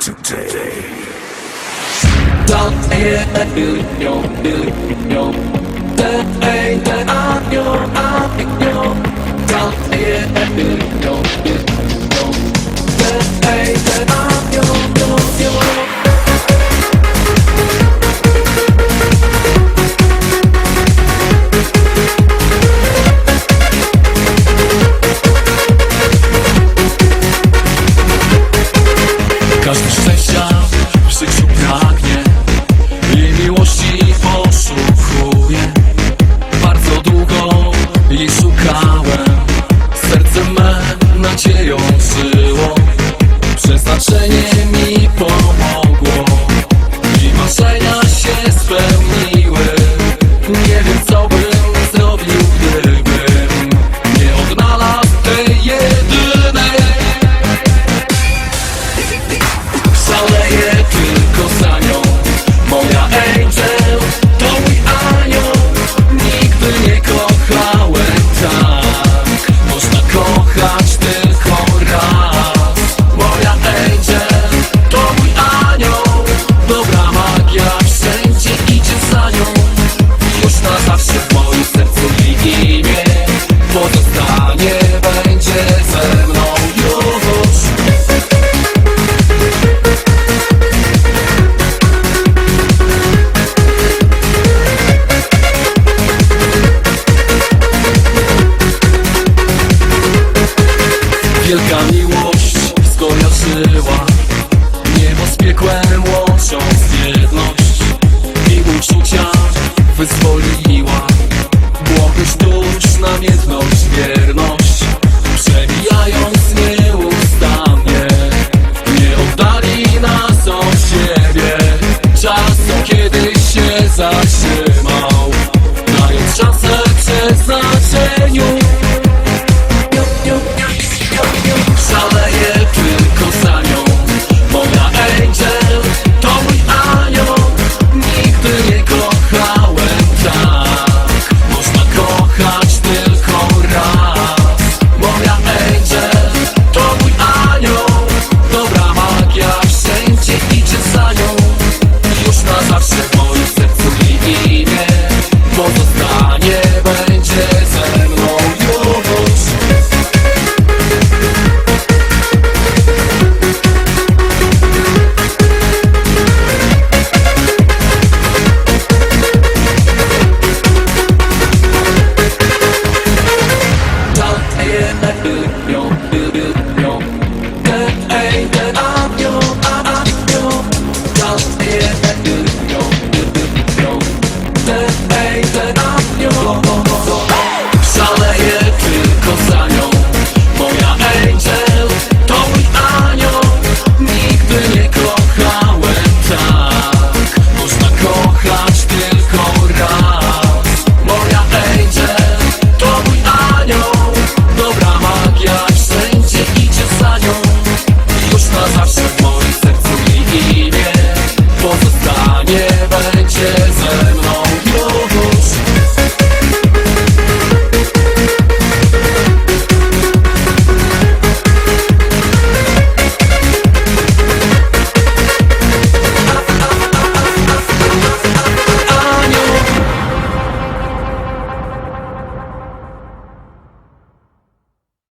today. Don't hear that you know, you know. The day that I know, I know. Don't hear that you. Wielka miłość skojarzyła Niebo z piekłem łącząc jedność I uczucia wyzwoliła. Błogość dusz, namiętność, wierność Przemijając nieustannie. Nie oddali nas od siebie. Czas, kiedy się zaś ashes